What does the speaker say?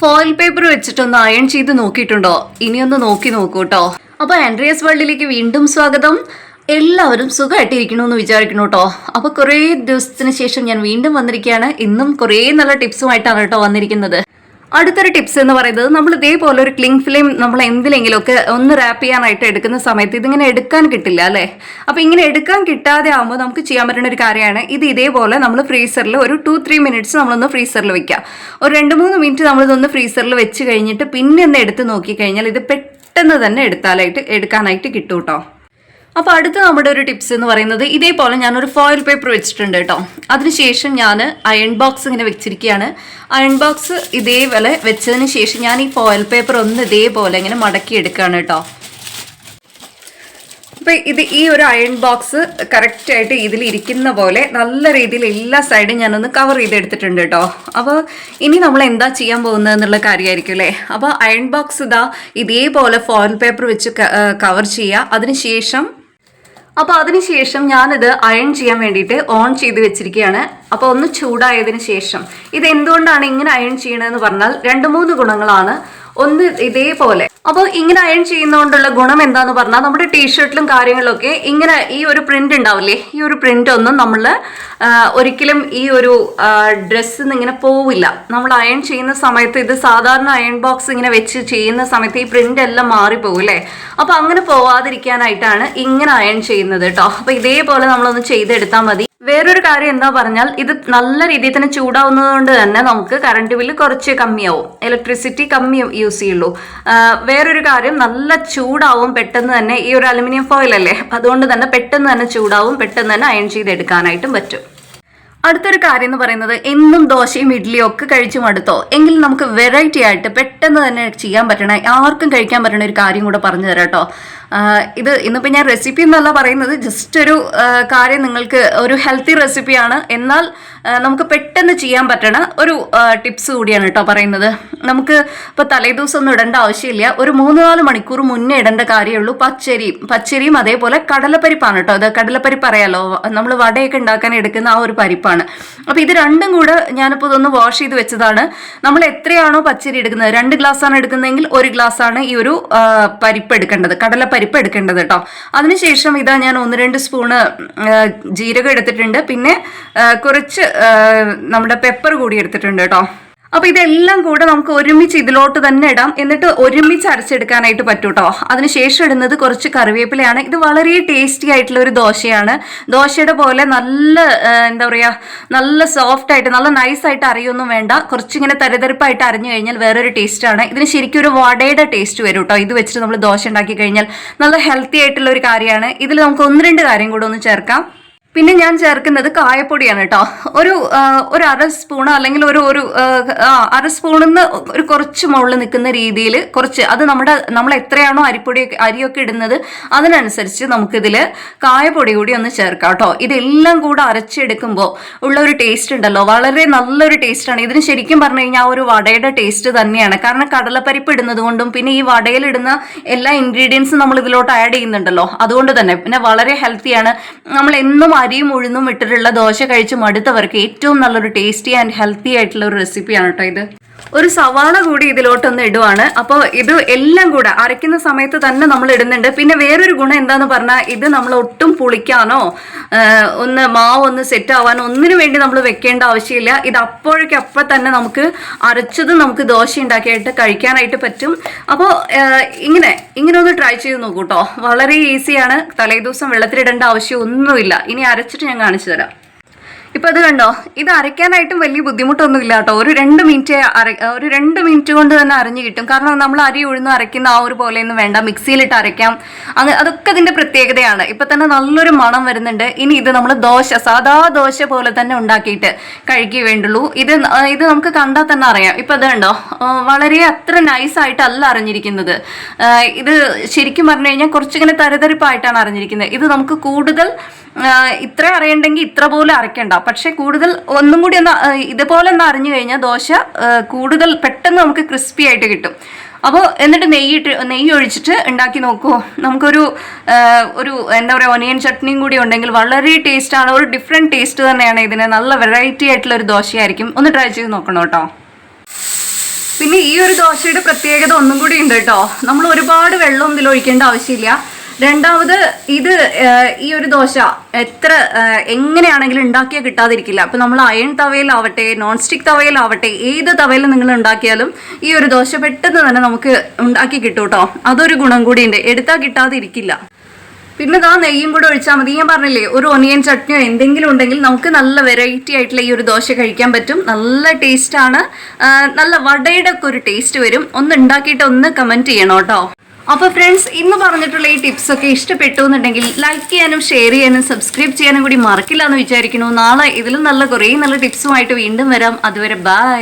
Foil paper വെച്ചിട്ടൊന്ന് iron ചെയ്ത് നോക്കിയിട്ടുണ്ടോ? ഇനിയൊന്ന് നോക്കി നോക്കൂ കേട്ടോ അപ്പൊ ആൻഡ്രിയസ് വേൾഡിലേക്ക് വീണ്ടും സ്വാഗതം. എല്ലാവരും സുഖമായിട്ടിരിക്കണമെന്ന് വിചാരിക്കണം കേട്ടോ അപ്പോൾ കുറേ ദിവസത്തിന് ശേഷം ഞാൻ വീണ്ടും വന്നിരിക്കുകയാണ് ഇന്നും കുറേ നല്ല ടിപ്സുമായിട്ടാണ് കേട്ടോ വന്നിരിക്കുന്നത്. അടുത്തൊരു ടിപ്സ് എന്ന് പറയുന്നത് നമ്മൾ ഇതേപോലെ ഒരു ക്ലിങ് ഫിലിം നമ്മൾ എന്തിലെങ്കിലുമൊക്കെ ഒന്ന് റാപ്പ് ചെയ്യാനായിട്ട് എടുക്കുന്ന സമയത്ത് ഇതിങ്ങനെ എടുക്കാൻ കിട്ടില്ല അല്ലേ? അപ്പോൾ ഇങ്ങനെ എടുക്കാൻ കിട്ടാതെ ആകുമ്പോൾ നമുക്ക് ചെയ്യാൻ പറ്റുന്ന ഒരു കാര്യമാണ്. ഇത് ഇതേപോലെ നമ്മൾ ഫ്രീസറിൽ ഒരു ടു ത്രീ മിനിറ്റ്സ് നമ്മളൊന്ന് ഫ്രീസറിൽ വെക്കുക ഒരു രണ്ട് മൂന്ന് മിനിറ്റ് നമ്മളിതൊന്ന് ഫ്രീസറിൽ വെച്ച് കഴിഞ്ഞിട്ട് പിന്നെ ഒന്ന് എടുത്ത് നോക്കിക്കഴിഞ്ഞാൽ ഇത് പെട്ടെന്ന് തന്നെ എടുത്താലായിട്ട് എടുക്കാനായിട്ട് കിട്ടും കേട്ടോ അപ്പോൾ അടുത്ത നമ്മുടെ ഒരു ടിപ്സ് എന്ന് പറയുന്നത് ഇതേപോലെ ഞാനൊരു ഫോയിൽ പേപ്പർ വെച്ചിട്ടുണ്ട് കേട്ടോ. അതിനുശേഷം ഞാൻ അയൺ ബോക്സ് ഇങ്ങനെ വെച്ചിരിക്കുകയാണ്. അയൺ ബോക്സ് ഇതേപോലെ വെച്ചതിന് ശേഷം ഞാൻ ഈ ഫോയിൽ പേപ്പർ ഒന്ന് ഇതേപോലെ ഇങ്ങനെ മടക്കി എടുക്കുകയാണ് കേട്ടോ. അപ്പോൾ ഇത് ഈ ഒരു അയൺ ബോക്സ് കറക്റ്റായിട്ട് ഇതിലിരിക്കുന്ന പോലെ നല്ല രീതിയിൽ എല്ലാ സൈഡും ഞാനൊന്ന് കവർ ചെയ്തെടുത്തിട്ടുണ്ട് കേട്ടോ. അപ്പോൾ ഇനി നമ്മൾ എന്താ ചെയ്യാൻ പോകുന്നത് എന്നുള്ള കാര്യമായിരിക്കും അല്ലേ? അപ്പോൾ അയൺ ബോക്സ് ഇതാ ഇതേപോലെ ഫോയിൽ പേപ്പർ വെച്ച് കവർ ചെയ്യുക. അതിനുശേഷം അപ്പോൾ അതിനുശേഷം ഞാനിത് അയൺ ചെയ്യാൻ വേണ്ടിയിട്ട് ഓൺ ചെയ്ത് വെച്ചിരിക്കുകയാണ്. അപ്പോൾ ഒന്ന് ചൂടായതിന് ശേഷം. ഇത് എന്തുകൊണ്ടാണ് ഇങ്ങനെ അയൺ ചെയ്യണതെന്ന് പറഞ്ഞാൽ രണ്ട് മൂന്ന് ഗുണങ്ങളാണ്. ഒന്ന് ഇതേപോലെ അപ്പോൾ ഇങ്ങനെ അയൺ ചെയ്യുന്നതുകൊണ്ടുള്ള ഗുണം എന്താന്ന് പറഞ്ഞാൽ നമ്മുടെ ടീഷർട്ടിലും കാര്യങ്ങളിലൊക്കെ ഇങ്ങനെ ഈ ഒരു പ്രിന്റ് ഉണ്ടാവില്ലേ ഈ ഒരു പ്രിന്റ് ഒന്നും നമ്മൾ ഒരിക്കലും ഈ ഒരു ഡ്രസ്സ് ഇങ്ങനെ പോവില്ല. നമ്മൾ അയൺ ചെയ്യുന്ന സമയത്ത് ഇത് സാധാരണ അയൺ ബോക്സ് ഇങ്ങനെ വെച്ച് ചെയ്യുന്ന സമയത്ത് ഈ പ്രിന്റ് എല്ലാം മാറിപ്പോകും അല്ലേ? അപ്പൊ അങ്ങനെ പോവാതിരിക്കാനായിട്ടാണ് ഇങ്ങനെ അയൺ ചെയ്യുന്നത് കേട്ടോ അപ്പൊ ഇതേപോലെ നമ്മളൊന്ന് ചെയ്തെടുത്താൽ മതി. വേറൊരു കാര്യം എന്താ പറഞ്ഞാൽ ഇത് നല്ല രീതിയിൽ തന്നെ ചൂടാവുന്നത് കൊണ്ട് തന്നെ നമുക്ക് കറണ്ട് ബില്ല് കുറച്ച് കമ്മിയാവും. ഇലക്ട്രിസിറ്റി കമ്മി യൂസ് ചെയ്യുള്ളൂ. വേറൊരു കാര്യം നല്ല ചൂടാവും പെട്ടെന്ന് തന്നെ ഈ ഒരു അലുമിനിയം ഫോയിൽ അല്ലേ? അതുകൊണ്ട് തന്നെ പെട്ടെന്ന് തന്നെ ചൂടാവും പെട്ടെന്ന് തന്നെ അയൺ ചെയ്തെടുക്കാനായിട്ടും പറ്റും. അടുത്തൊരു കാര്യം എന്ന് പറയുന്നത് എന്നും ദോശയും ഇഡ്ഡലിയും ഒക്കെ കഴിച്ചു മടുത്തോ? എങ്കിൽ നമുക്ക് വെറൈറ്റി ആയിട്ട് പെട്ടെന്ന് തന്നെ ചെയ്യാൻ പറ്റണ ആർക്കും കഴിക്കാൻ പറ്റണ ഒരു കാര്യം കൂടെ പറഞ്ഞു തരാം കേട്ടോ ഇത് ഇന്നിപ്പോൾ ഞാൻ റെസിപ്പി എന്നല്ല പറയുന്നത് ജസ്റ്റ് ഒരു കാര്യം നിങ്ങൾക്ക് ഒരു ഹെൽത്തി റെസിപ്പിയാണ് എന്നാൽ നമുക്ക് പെട്ടെന്ന് ചെയ്യാൻ പറ്റണ ഒരു ടിപ്സ് കൂടിയാണ് കേട്ടോ പറയുന്നത്. നമുക്ക് ഇപ്പോൾ തലേദിവസം ഒന്നും ഇടേണ്ട ആവശ്യമില്ല. ഒരു മൂന്ന് നാല് മണിക്കൂർ മുന്നേ ഇടേണ്ട കാര്യമുള്ളൂ പച്ചരിയും പച്ചരിയും അതേപോലെ കടലപ്പരിപ്പാണ് കേട്ടോ അത് കടലപ്പരിപ്പ് അറിയാലോ? നമ്മൾ വടയൊക്കെ ഉണ്ടാക്കാൻ എടുക്കുന്ന ആ ഒരു പരിപ്പാണ്. അപ്പോൾ ഇത് രണ്ടും കൂടെ ഞാനിപ്പോൾ ഇതൊന്ന് വാഷ് ചെയ്ത് വെച്ചതാണ്. നമ്മൾ എത്രയാണോ പച്ചരി എടുക്കുന്നത്? രണ്ട് ഗ്ലാസ് ആണ് എടുക്കുന്നതെങ്കിൽ ഒരു ഗ്ലാസ് ആണ് ഈ ഒരു പരിപ്പ് എടുക്കേണ്ടത്. കടല പരിപ്പ് എടുക്കേണ്ടത് കേട്ടോ അതിനുശേഷം ഇതാ ഞാൻ ഒന്ന് രണ്ട് സ്പൂണ് ജീരകം എടുത്തിട്ടുണ്ട്. പിന്നെ കുറച്ച് നമ്മുടെ പെപ്പർ കൂടി എടുത്തിട്ടുണ്ട് കേട്ടോ അപ്പൊ ഇതെല്ലാം കൂടെ നമുക്ക് ഒരുമിച്ച് ഇതിലോട്ട് തന്നെ ഇടാം. എന്നിട്ട് ഒരുമിച്ച് അരച്ചെടുക്കാനായിട്ട് പറ്റും കേട്ടോ അതിനുശേഷം ഇടുന്നത് കുറച്ച് കറിവേപ്പിലയാണ്. ഇത് വളരെ ടേസ്റ്റി ആയിട്ടുള്ള ഒരു ദോശയാണ്. ദോശയുടെ പോലെ നല്ല എന്താ പറയുക നല്ല സോഫ്റ്റ് ആയിട്ട് നല്ല നൈസ് ആയിട്ട് അറിയൊന്നും വേണ്ട. കുറച്ചിങ്ങനെ തരിതരിപ്പായിട്ട് അറിഞ്ഞു കഴിഞ്ഞാൽ വേറൊരു ടേസ്റ്റാണ് ഇതിന് ശരിക്കും ഒരു വടയുടെ ടേസ്റ്റ് വരും കേട്ടോ ഇത് വെച്ചിട്ട് നമ്മൾ ദോശ ഉണ്ടാക്കി കഴിഞ്ഞാൽ നല്ല ഹെൽത്തി ആയിട്ടുള്ള ഒരു കാര്യമാണ്. ഇതിൽ നമുക്ക് ഒന്ന് രണ്ട് കാര്യം കൂടെ ഒന്ന് ചേർക്കാം. പിന്നെ ഞാൻ ചേർക്കുന്നത് കായപ്പൊടിയാണ് കേട്ടോ. ഒരു ഒരു അര സ്പൂൺ അല്ലെങ്കിൽ ഒരു ഒരു അര സ്പൂണിൽ നിന്ന് ഒരു കുറച്ച് മുകളിൽ നിൽക്കുന്ന രീതിയിൽ കുറച്ച് അത് നമ്മുടെ നമ്മൾ എത്രയാണോ അരിപ്പൊടി അരിയൊക്കെ ഇടുന്നത് അതിനനുസരിച്ച് നമുക്കിതിൽ കായപ്പൊടി കൂടി ഒന്ന് ചേർക്കാം കേട്ടോ. ഇതെല്ലാം കൂടെ അരച്ചെടുക്കുമ്പോൾ ഉള്ള ഒരു ടേസ്റ്റ് ഉണ്ടല്ലോ. വളരെ നല്ലൊരു ടേസ്റ്റാണ് ഇതിന് ശരിക്കും പറഞ്ഞു കഴിഞ്ഞാൽ ഒരു വടയുടെ ടേസ്റ്റ് തന്നെയാണ്. കാരണം കടലപ്പരിപ്പ് ഇടുന്നത് കൊണ്ടും പിന്നെ ഈ വടയിലിടുന്ന എല്ലാ ഇൻഗ്രീഡിയൻസും നമ്മൾ ഇതിലോട്ട് ആഡ് ചെയ്യുന്നുണ്ടല്ലോ. അതുകൊണ്ട് തന്നെ പിന്നെ വളരെ ഹെൽത്തിയാണ് നമ്മൾ എന്നും അരിയും ഉഴുന്നും ഇട്ടിട്ടുള്ള ദോശ കഴിച്ച് മടുത്തവർക്ക് ഏറ്റവും നല്ലൊരു ടേസ്റ്റി ആൻഡ് ഹെൽത്തി ആയിട്ടുള്ള ഒരു റെസിപ്പിയാണ് കേട്ടോ ഇത്. ഒരു സവാള കൂടി ഇതിലോട്ടൊന്ന് ഇടുവാണ്. അപ്പോൾ ഇത് എല്ലാം കൂടെ അരയ്ക്കുന്ന സമയത്ത് തന്നെ നമ്മൾ ഇടുന്നുണ്ട്. പിന്നെ വേറൊരു ഗുണം എന്താന്ന് പറഞ്ഞാൽ ഇത് നമ്മൾ ഒട്ടും പുളിക്കാനോ ഒന്ന് മാവ് ഒന്ന് സെറ്റ് ആവാനോ ഒന്നിനു വേണ്ടി നമ്മൾ വെക്കേണ്ട ആവശ്യമില്ല. ഇത് അപ്പോഴേക്കും അപ്പം തന്നെ നമുക്ക് അരച്ചത് നമുക്ക് ദോശ ഉണ്ടാക്കിയായിട്ട് കഴിക്കാനായിട്ട് പറ്റും. അപ്പോൾ ഇങ്ങനെ ഇങ്ങനെ ഒന്ന് ട്രൈ ചെയ്ത് നോക്കൂട്ടോ വളരെ ഈസിയാണ് തലേദിവസം വെള്ളത്തിലിടേണ്ട ആവശ്യം ഒന്നുമില്ല. ഇനി അരച്ചിട്ട് ഞാൻ കാണിച്ചു തരാം. ഇപ്പൊ അത് കണ്ടോ? ഇത് അരയ്ക്കാനായിട്ടും വലിയ ബുദ്ധിമുട്ടൊന്നും ഇല്ല കേട്ടോ. ഒരു രണ്ട് മിനിറ്റ് അര ഒരു രണ്ട് മിനിറ്റ് കൊണ്ട് തന്നെ അരഞ്ഞു കിട്ടും. കാരണം നമ്മൾ അരി ഉഴുന്ന് അരയ്ക്കുന്ന ആ ഒരു പോലെയൊന്നും വേണ്ട. മിക്സിയിലിട്ട് അരയ്ക്കാം. അങ്ങ് അതൊക്കെ അതിന്റെ പ്രത്യേകതയാണ്. ഇപ്പൊ തന്നെ നല്ലൊരു മണം വരുന്നുണ്ട്. ഇനി ഇത് നമ്മൾ ദോശ സാധാ ദോശ പോലെ തന്നെ ഉണ്ടാക്കിയിട്ട് കഴിക്കുക വേണ്ടുള്ളൂ. ഇത് ഇത് നമുക്ക് കണ്ടാൽ തന്നെ അറിയാം. ഇപ്പൊ അത് കണ്ടോ? വളരെ അത്ര നൈസായിട്ടല്ല അറിഞ്ഞിരിക്കുന്നത്. ഇത് ശരിക്കും പറഞ്ഞു കഴിഞ്ഞാൽ കുറച്ചിങ്ങനെ തരതരിപ്പായിട്ടാണ് അറിഞ്ഞിരിക്കുന്നത്. ഇത് നമുക്ക് കൂടുതൽ ഇത്ര അറിയണ്ടെങ്കിൽ ഇത്ര പോലും അരയ്ക്കണ്ട പക്ഷെ കൂടുതൽ ഒന്നും കൂടി ഒന്ന് ഇതുപോലെ ഒന്ന് അറിഞ്ഞു കഴിഞ്ഞാൽ ദോശ കൂടുതൽ പെട്ടെന്ന് നമുക്ക് ക്രിസ്പി ആയിട്ട് കിട്ടും. അപ്പോൾ എന്നിട്ട് നെയ്യ് ഇട്ട് നെയ്യ് ഒഴിച്ചിട്ട് ഉണ്ടാക്കി നോക്കൂ. നമുക്കൊരു ഒരു എന്താ പറയുക ഒനിയൻ ചട്നിയും കൂടി ഉണ്ടെങ്കിൽ വളരെ ടേസ്റ്റാണ്. ഒരു ഡിഫറെന്റ് ടേസ്റ്റ് തന്നെയാണ് ഇതിന്. നല്ല വെറൈറ്റി ആയിട്ടുള്ള ഒരു ദോശയായിരിക്കും. ഒന്ന് ട്രൈ ചെയ്ത് നോക്കണം കേട്ടോ. പിന്നെ ഈ ഒരു ദോശയുടെ പ്രത്യേകത ഒന്നും കൂടി ഉണ്ട് കേട്ടോ. നമ്മൾ ഒരുപാട് വെള്ളം ഇതിൽ ഒഴിക്കേണ്ട ആവശ്യമില്ല. രണ്ടാമത് ഇത് ഈ ഒരു ദോശ എത്ര എങ്ങനെയാണെങ്കിലും ഉണ്ടാക്കിയാൽ കിട്ടാതിരിക്കില്ല. അപ്പം നമ്മൾ അയൺ തവയിലാവട്ടെ നോൺ സ്റ്റിക്ക് തവയിലാവട്ടെ ഏത് തവയിൽ നിങ്ങൾ ഉണ്ടാക്കിയാലും ഈ ഒരു ദോശ പെട്ടെന്ന് തന്നെ നമുക്ക് ഉണ്ടാക്കി കിട്ടും കേട്ടോ. അതൊരു ഗുണം കൂടിയുണ്ട്. എടുത്താൽ കിട്ടാതിരിക്കില്ല. പിന്നെ ഇതാ നെയ്യും കൂടെ ഒഴിച്ചാൽ മതി. ഞാൻ പറഞ്ഞില്ലേ ഒരു ഒനിയൻ ചട്നിയോ എന്തെങ്കിലും ഉണ്ടെങ്കിൽ നമുക്ക് നല്ല വെറൈറ്റി ആയിട്ടുള്ള ഈ ഒരു ദോശ കഴിക്കാൻ പറ്റും. നല്ല ടേസ്റ്റാണ് നല്ല വടയുടെ ഒക്കെ ഒരു ടേസ്റ്റ് വരും. ഒന്ന് ഉണ്ടാക്കിയിട്ട് ഒന്ന് കമന്റ് ചെയ്യണം കേട്ടോ. അപ്പോൾ ഫ്രണ്ട്സ് ഇന്ന് പറഞ്ഞിട്ടുള്ള ഈ ടിപ്സ് ഒക്കെ ഇഷ്ടപ്പെട്ടു എന്നുണ്ടെങ്കിൽ ലൈക്ക് ചെയ്യാനും ഷെയർ ചെയ്യാനും സബ്സ്ക്രൈബ് ചെയ്യാനും കൂടി മറക്കില്ല എന്ന് വിചാരിക്കുന്നു. നാളെ ഇതിലും നല്ല കുറേ നല്ല ടിപ്സുമായിട്ട് വീണ്ടും വരാം. അതുവരെ ബൈ